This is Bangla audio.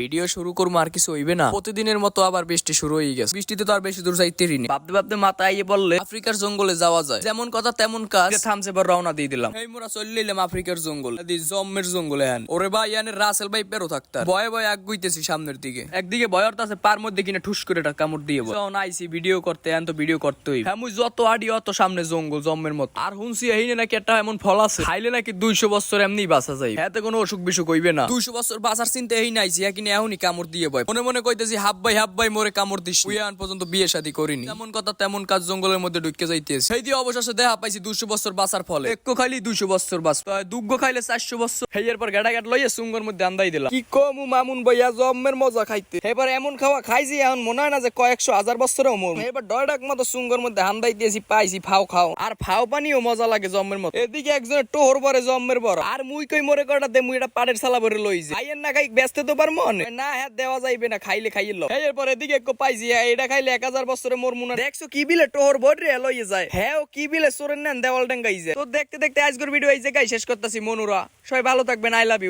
ভিডিও শুরু করব আর কিছু হইবে না। প্রতিদিনের মতো আবার বৃষ্টি শুরু হয়ে গেছে। বৃষ্টিতে তো আর বেশি দূর যাইতেই নেই ভাবতে ভাবতে মাথা আইয়ে বললে আফ্রিকার জঙ্গলে যাওয়া যায়। যেমন কথা তেমন কাজ। থামছে এবার রওনা দিয়ে দিলাম। এই মোরা চলে এলাম আফ্রিকার জঙ্গল। জম্মের জঙ্গলে হ্যান ওরে ভাই ইয়ানে রাসেল ভাই পেরো থাকতার ভয়ে ভয়ে আগ গুইতেছি সামনের দিকে। একদিকে ভয় আছে, পার মধ্যে কিনা ঠুস করে একটা কামড় দিয়ে যখন আইসি ভিডিও করতে, এন তো ভিডিও করতে হইবে। হ্যাঁ যত আডি অত সামনে জঙ্গল, জম্মের মতো। আর হুনসি এই নাকি একটা এমন ফল আছে। খাইলে নাকি দুইশো বছর এমনি বাঁচা যায়। এতে কোনো অসুখ বিসুখ হইবে না। দুইশো বছর বাঁচার চিন্তা এই নাইছি এখনই কামড় দিয়ে বয়। মনে মনে কইতেছি হাব ভাই হাব ভাই মোরে কামড় দিস। উই আন পর্যন্ত বিয়ে শাদী করিনি। তেমন কথা তেমন কাজ জঙ্গলের মধ্যে ঢুকে যাইতেছে। সেই দিয়ে অবশেষে দেখা পাইছি দুইশো বছর বাঁচার ফলে। একটু খাইলি দুইশো বছর বাঁচ দুগ্গ খাইলে চারশো বছর। হেয়ার পর গাড়া গাড় লইয়া সুঙ্গর মধ্যে আন্দাই দিলাম। কি কমু মামুন ভাইয়া জম্মের মজা খাইতে। এবার এমন খাওয়া খাইছি, এখন মনে হয় না যে কয়েকশো হাজার বছরেও মর এবার ডয়ডাক মতো সুঙ্গর মধ্যে হান্দাই দিয়েছি, পাইছি ফাও খাও। আর ফাও পানিও মজা লাগে জম্মের মতো। এদিকে একজনের টোহর পরে জম্মের বড় আর মুই কই মরে কটা দে, মুই এটা পাড়ের সালা ভরে লই যাই। খাইয়েন না খাই ব্যস্ত তো পার মন না হ্যাঁ দেওয়া যাইবে না খাইলে খাইয়ে লো এরপর এদিকে একটু পাইছি হ্যাঁ, এটা খাইলে এক হাজার বছরে মোর মনে দেখছ কি বিলে টোহর বড় রে লইয়ে যায়? হ্যাঁ ও কি বিলে সোরেন নেন দেওয়াল ডাঙ্গাই যায় তো দেখতে দেখতে আজকের ভিডিও এই জায়গায় শেষ করতেছি মনুরা। সবাই ভালো থাকবেন আই লাভ ইউ।